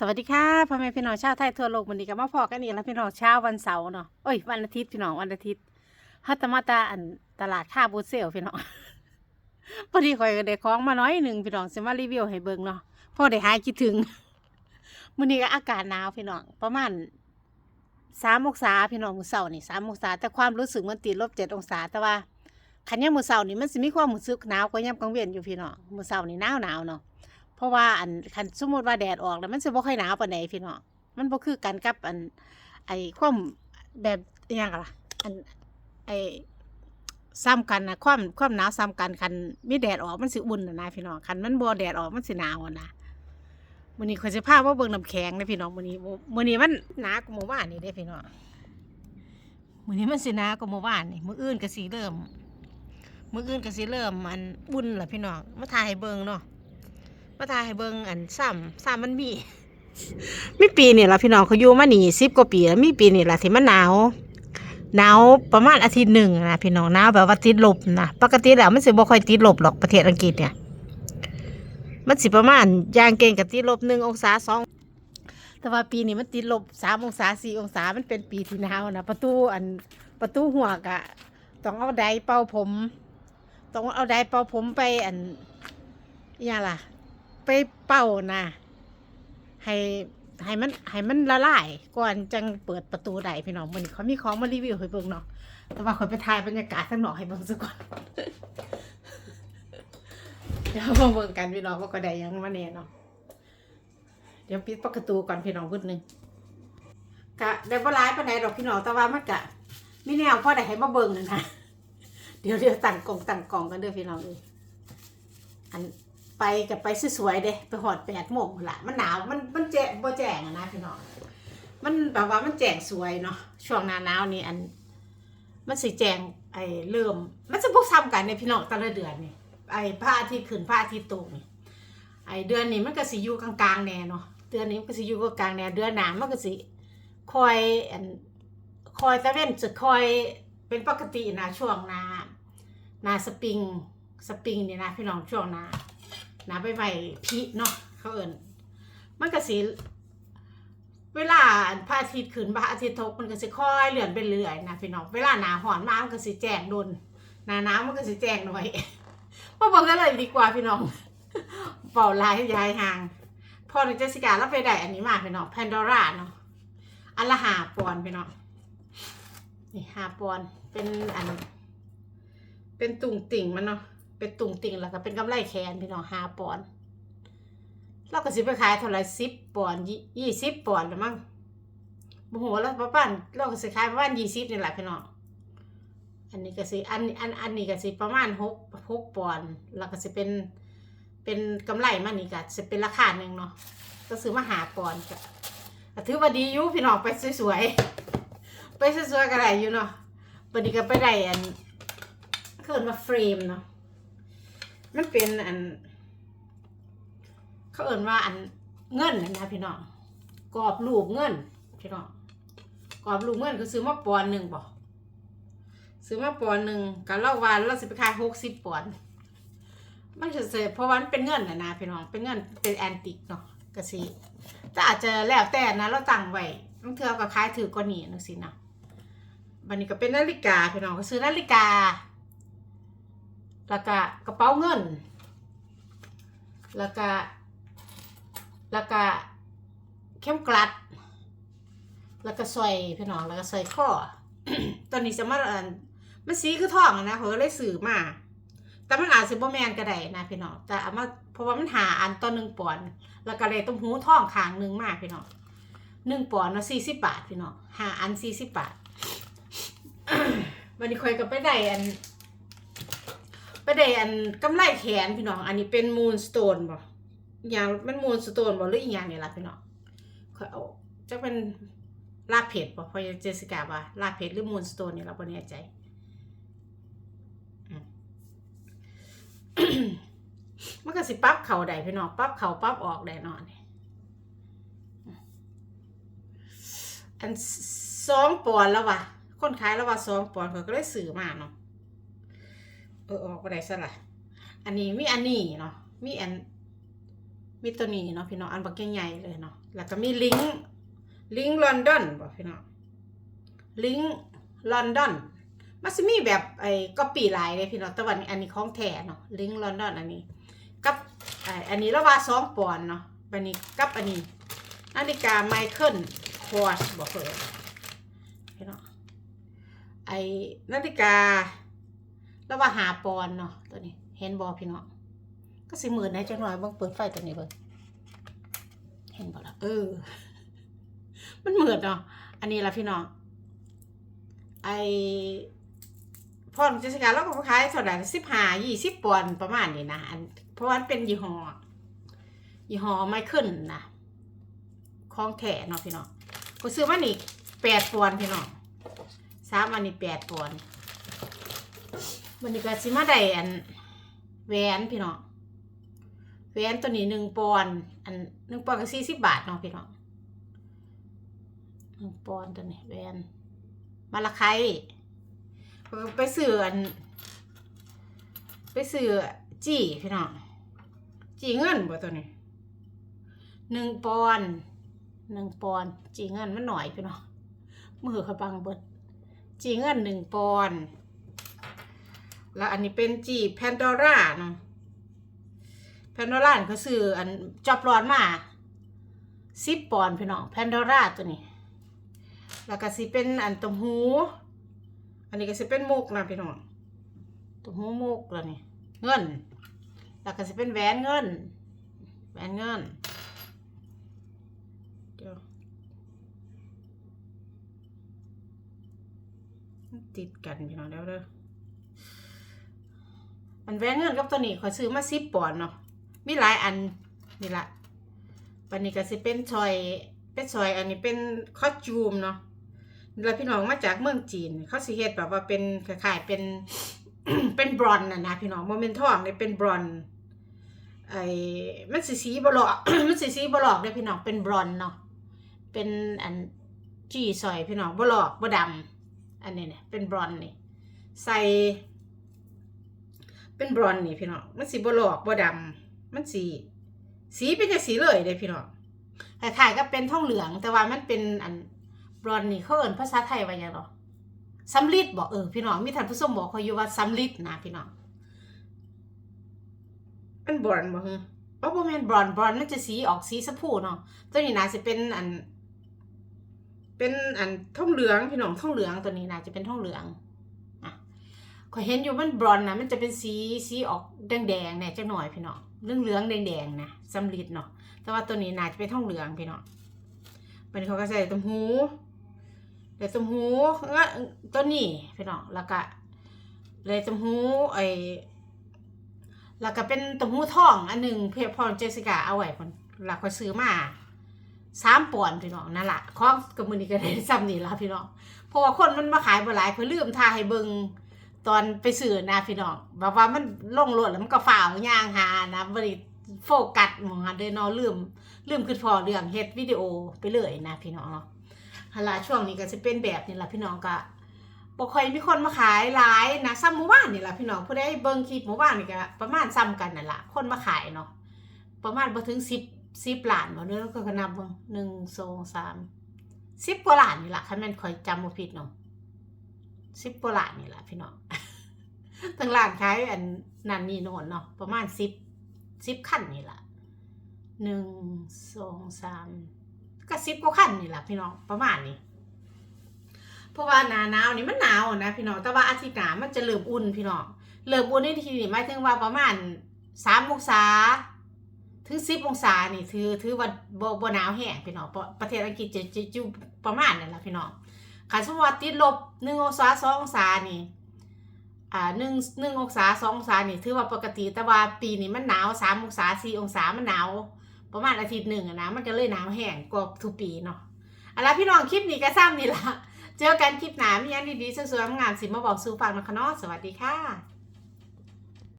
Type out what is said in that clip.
สวัสดีค่ะพ่อแม่พี่น้องชาวไทยทั่วโลกวันนี้ก็มาพอกันอีกแล้วพี่น้องเช้าวันเสาร์เนาะเอ้ยวันอาทิตย์พี่น้องวันอาทิตย์ฮัตมาตาอันตลาดค่าบูเซลพี่น้องพอดีคอยก็ได้ของมาน้อยหนึ่งพี่น้องสิมารีวิวให้เบิ่งเนาะพ่อได้หายคิดถึงมื้อนี้ก็อากาศหนาวพี่น้องประมาณสามองศาพี่น้องมือเช้านี่สามองศาแต่ความรู้สึกมันติดลบเจ็ดองศาแต่ว่าคันยามมือเช้านี่มันสิมีความรู้สึกหนาวกว่ายามกลางเวียนอยู่พี่น้องมือเช้านี่หนาวหนาวเนาะ เพราะว่าอันคันสมมติว่าแดดออกแล้วมันจะบ่ค่อยหนาวปานใดพี่น้องมันบ่คือกันกับอัน ไอ้ความแบบอหยังล่ะอันไอ้ซ้ำกันนะความความหนาวซ้ำกันคันมีแดดออกมันสิอุ่นนะนะพี่น้องคันมันบ่แดดออกมันสิหนาวนะมื้อนี้ข้อยสิพามาเบิ่งน้ำแข็งนะพี่น้องมื้อนี้มื้อนี้มันหนากว่าเมื่อวานนี่เด้พี่น้องมื้อนี้มันสิหนากว่าเมื่อวานนี่มื้ออื่นก็สิเริ่ม มื้ออื่นก็สิเริ่มมันอุ่นล่ะพี่น้องมาถ่ายให้เบิ่งเนาะ มาทายให้เบิ่งอันซ้ำซ้ำมันมีมีปีนี่ละพี่น้องเขาอยู่มาหนีสิบกว่าปีแล้วมีปีนี่ละที่มันหนาวหนาวประมาณอาทิตย์หนึ่งนะพี่น้องหนาวแบบว่าติดลบนะปกติแล้วมันสิบ่ค่อยติดลบหรอกประเทศอังกฤษเนี่ย มันสิประมาณยางเก่งกับติดลบหนึ่งองศาสองแต่ว่าปีนี้มันติดลบสามองศาสี่องศามันเป็นปีที่หนาวนะประตูอันประตูหัวกะต้องเอาไดร์เป่าผม ต้องเอาไดร์เป่าผมไปอันอย่างล่ะ ไปเป่านะให้ให้มันให้มันละลายก่อนจังเปิดประตูได้พี่น้องมันเขามีของมารีวิวให้เบิ่งเนาะแต่ว่าคอยไปถ่ายบรรยากาศข้างนอกให้เบิ่งซะก่อนเดี๋ยวมาเบิ่งกันพี่น้องว่าก็ได้ยังมาเนี่ยเนาะเดี๋ยวปิดประตูก่อนพี่น้องพูดหนึ่งกะได้บ่ร้ายปานใดดอกพี่น้องแต่ว่ามันกะมีแนวพอได้ให้มาเบิ่งนะนะเดี๋ยวเดี๋ยวตั้งกล่องตั้งกล่องกันเด้อพี่น้องเลยอัน ไปกับไปสวยๆเด้ไปหอดแปดโมงละมันหนาวมันมันแจ้งบ่แจ้งอะนะพี่น้องมันแบบว่ามันแจ้งสวยเนาะช่วงหน้าหนาวนี่อัน มันสิแจ้งไอ้เริ่ม มันจะพวกซ้ำกันในพี่น้องแต่ละเดือนนี่ไอ้พระอาทิตย์ขึ้นพระอาทิตย์ตกนี่ไอ้เดือนนี้มันก็สิอยู่กลางๆแน่เนาะเดือนนี้มันก็สิอยู่กลางๆแน่เดือนหนามันก็สิคอยอันคอยตะเว้นจะคอยเป็นปกตินะช่วงหน้าหน้าสปริงสปริงนี่นะพี่น้องช่วงหน้า นะไปไหวพีเนาะเขาเอิญมันก็สิเวลาพระอาทิตย์ขึ้นพระอาทิตย์ตกมันก็สิค่อยเลื่อนไปเรื่อยนะพี่น้องเวลาหนาหอนมามันก็สิแจ้งโดนหนาหนาวมันก็สิแจ้งหน่อยมาบอกกันเลยดีกว่าพี่น้องเป่าลายยายห่าง พอหนึ่งเจสิกาแล้วไปได้อันนี้มาพี่น้องแพนดอร่าเนาะอันละหาปอนพี่น้องนี่หาปอนเป็นอัน เป็นตุ่งติ่งมันเนาะ เป็นตุ่งติ่งแล้วก็เป็นกำไรแขนพี่น้องหาปอนเราก็สิไปขายเท่าไรสิบปอนยี่สิบปอนหรือมั้งโอ้โหแล้วประมาณเราก็สิขายประมาณยี่สิบนี่แหละพี่น้องอันนี้ก็สิอันอันอันนี้ก็สิประมาณหกหกปอนด์แล้วก็สิเป็นเป็นกำไรมานี่ก็สิเป็นราคาหนึ่งเนาะก็ซื้อมาหาปอนก็ถือว่าดีอยู่พี่น้องไปสวยๆไปสวยๆก็ได้อยู่เนาะวันนี้ก็ไปได้อันเขินมาเฟรมเนาะ มันเป็นอัน เขาเอ่นว่าอันเงินนะนะพี่น้องกรอบรูปเงินพี่น้องกรอบรูปเงินก็ซื้อมาปอนหนึ่งบอกซื้อมาปอนหนึ่งกับเล่าวันเราสิไปขายหกสิบปอนมันจะเสียเพราะวันเป็นเงินนะนะพี่น้องเป็นเงินเป็นแอนติกเนาะก็สิแต่อาจจะแล้วแต่นะเราตั้งไว้ต้องเทือกับขายถือกว่านี้นักสินะบันนี้ก็เป็นนาฬิกาพี่น้องก็ซื้อนาฬิกา แล้วก็กระเป๋าเงิน แล้วก็แล้วก็เข้มกลัด แล้วก็สร้อยพี่น้องแล้วก็ใส่ข้อ ตอนนี้จะมาอันมันสีคือทองนะเขาก็เลยสื่อมา แต่มันอาจจะบ่แมนก็ได้นะพี่น้อง แต่เอามาเพราะว่ามันหาอันต่อหนึ่งปอนด์แล้วก็เลยต้มหูทองขางหนึ่งมากพี่น้องหนึ่งปอนด์นะสี่สิบบาทพี่น้องหาอันสี่สิบบาทวันนี้คอยก็ไปได้อัน ไปได้อันกำไรแขนพี่น้อง อันนี้เป็นมูนสโตนบ่อย่างมันมูนสโตนบ่หรืออีกอย่างนี่ล่ะพี่น้องเขาเอาจะเป็นลาเพชรบ่เพราะเจสิก้าว่าลาเพชรหรือมูนสโตนนี่เราบ่แน่ใจมันก็สิปรับเข่าได้พี่น้องปรับเข่าปรับออกได้นอนอันสองปอนด์แล้ววะคนขายแล้วว่าสองปอนด์เขาก็เลยซื้อมาเนาะ เออออกไปได้ซะละอันนี้มีอันนี้เนาะมีอันมีตัวนี้เนาะพี่น้องอันบักใหญ่ๆเลยเนาะแล้วก็มีลิงก์ลิงก์ลอนดอนบอกพี่น้องลิงก์ลอนดอนมันจะมีแบบไอ้ก็ปีหลายเลยพี่น้องแต่วันอันนี้ของแท้เนาะลิงก์ลอนดอนอันนี้ กับไอ้อันนี้ละว่าสองปอนเนาะบันนี้กับอันนี้นาฬิกาไมเคิลคอร์สบอกเลยพี่น้องไอ้นาฬิกา และว่าหาปอนเนาะตัวนี้ เห็นบอพี่น้องก็สิหมื่นให้จังหน่อยบิ่งเปิดไฟตัวนี้เบิ่งเห็นบ่ล่ะเออ มันเหมือนเนาะอันนี้ละพี่น้องไอพ่อของเจสสิก้าเราก็ขายเท่าไหร่สิบห้ายี่สิบปอนประมาณนี้นะอันเพราะว่ามันเป็นยี่ห้อยี่ห้อไมเคิลนนะของแท้เนาะพี่น้องก็ซื้อมานี่แปดปอนพี่น้องสามอันนี้แปดปอนด์ วันนี้ก็สิมาได้อันแหวนพี่น้องแหวนตัวนี้หนึ่งปอนอันหนึ่งปอนก็สี่สิบบาทเนาะพี่น้องหนึ่งปอนตัวนี้แหวนมาละไคไปซื้ออันไปซื้อจี้พี่น้องจี้เงินบ่ตัวนี้หนึ่งปอนหนึ่งปอนจี้เงินมันหน่อยพี่น้องมือเขาบังเบิดจี้เงินหนึ่งปอน แล้วอันนี้เป็นจีแพนดอร่าเนาะแพนดอร่าเขาซื้ออันจอบร้อนมาสิบปอนพี่น้องแพนดอร่าตัวนี้ แล้วก็สิเป็นอันตมหู อันนี้ก็สิเป็นมุกนะพี่น้องตมหูมุกแล้วนี่เงิน แล้วก็จะเป็นแหวนเงิน แหวนเงินเดี๋ยวติดกันพี่น้องเดี๋ยวเด้อ อันแหวนเงินกับตัวนี้ขอซื้อมาสิบปอนด์เนาะมีหลายอันนี่ละปันนี้ก็สิเป็นชอยเป็นชอย อันนี้เป็นคอสตูมเนาะแล้วพี่น้องมาจากเมืองจีน เขาสิเฮ็ดแบบว่าเป็นคล้ายๆเป็นเป็นบรอนน่ะนะพี่น้องโมเมนทองเนี่ยเป็นบรอนไอ้มันสีสีบลอกมันสีสีบลอกเลยพี่น้องเป็นบรอนเนาะเป็นอันจี้ซอยพี่น้องบลอกบดำอันนี้เนี่ยเป็นบรอนนี่ใส่ เป็นบรอนนี่พี่น้องมันสีบลอกบดำมันสี สีเป็นจังสีเลยเลยพี่น้องคล้ายๆก็เป็นทองเหลืองแต่ว่ามันเป็นอันบรอนนี่เขาเอิ้นภาษาไทยว่าหยังเนาะสำลิดบอกเออพี่น้องมีท่านผู้ชมบอกเขาอยู่ว่าสำลิดนะพี่น้องเป็นบรอนบ่ฮะอ๋อบ่แมนบรอนบรอนมันจะสีออกสีชมพูเนาะตัวนี้น่าจะเป็นอัน เป็นอันทองเหลืองพี่น้องทองเหลืองตัวนี้น่าจะเป็นทองเหลือง ก็เห็นอยู่มันบรอนนะมันจะเป็นสีสีออกแดงๆเนี่ยจักหน่อยพี่น้องเหลืองเหลืองๆแดงๆนะสำลิดเนาะแต่ว่าตัวนี้น่าจะเป็นทองเหลืองพี่น้องมันเขาก็ใส่ตุ้มหูเลายจมหูงะตัวนี้พี่น้องแล้วก็เลยจมหูไอแล้วก็เป็นตมหูทองอันหนึ่งเพื่อพ่อเจสิกาเอาไว้คนหลักคอยซื้อมาสามปอนพี่น้องนั่นแหละของกับมือนี้ก็ได้ซ้ำนี่ละพี่น้องเพราะว่าคนมันมาขายบ่หลายเพื่อลืมทาให้เบิง ตอนไปซื้อนะพี่น้องแบบว่ามันลงรถแล้วมันก็ฝ่าวย่างหานะบริโฟกัสหมองเดินนอลืมลืมคือพอเรื่องเฮ็ดวิดีโอไปเลยนะพี่น้องเนาะฮาลาช่วงนี้ก็จะเป็นแบบนี้แหละพี่น้องก็บ่ค่อยมีคนมาขายหลายนะซ้ำหมู่บ้านนี่แหละพี่น้องผู้ใดเบิ่งคลิปหมู่บ้านนี่ก็ประมาณซ้ำกันนั่นแหละคนมาขายเนาะประมาณบ่ถึง10 10ล้านบ่เด้อก็นับเบิ่ง1 2 3 10กว่าล้านนี่แหละคันแม่นข่อยจำบ่ผิดเนาะ 10กว่าล้านนี่แหละพี่น้องทั้งร้านขายอันนั่นนี่โน่นเนาะประมาณ10 10คันนี่ล่ะ1 2 3ก็สิบกว่าขั้นนี่แหละพี่น้องประมาณนี้เพราะว่าหนาหนาวนี่มันหนาวนะพี่น้องแต่ว่าอาทิตย์หนามันจะเริ่มอุ่นพี่น้องเริ่มอุ่นในทีนี้หมายถึงว่าประมาณสามองศาถึงสิบองศานี่ถือถือว่าบ่บ่หนาวแห้งพี่น้องประเทศอังกฤษจะจะอยู่ประมาณนั่นแหละพี่น้องคันสมมติว่าติดลบ หนึ่งองศาสององศานี่อ่าหนึ่งหนึ่งองศาสององศานี่ถือว่าปกติแต่ว่าปีนี้มันหนาวสามองศาสี่องศามันหนาวประมาณอาทิตย์หนึ่งนะมันก็เลยหนาวแห้งกว่าทุกปีเนาะเอาละพี่น้องคลิปนี้ก็ซ้ำนี่ละเจอกันคลิปหนามีอันดีๆสวยๆงามสิมาบอกสู่ฟังนะคะเนาะสวัสดีค่ะ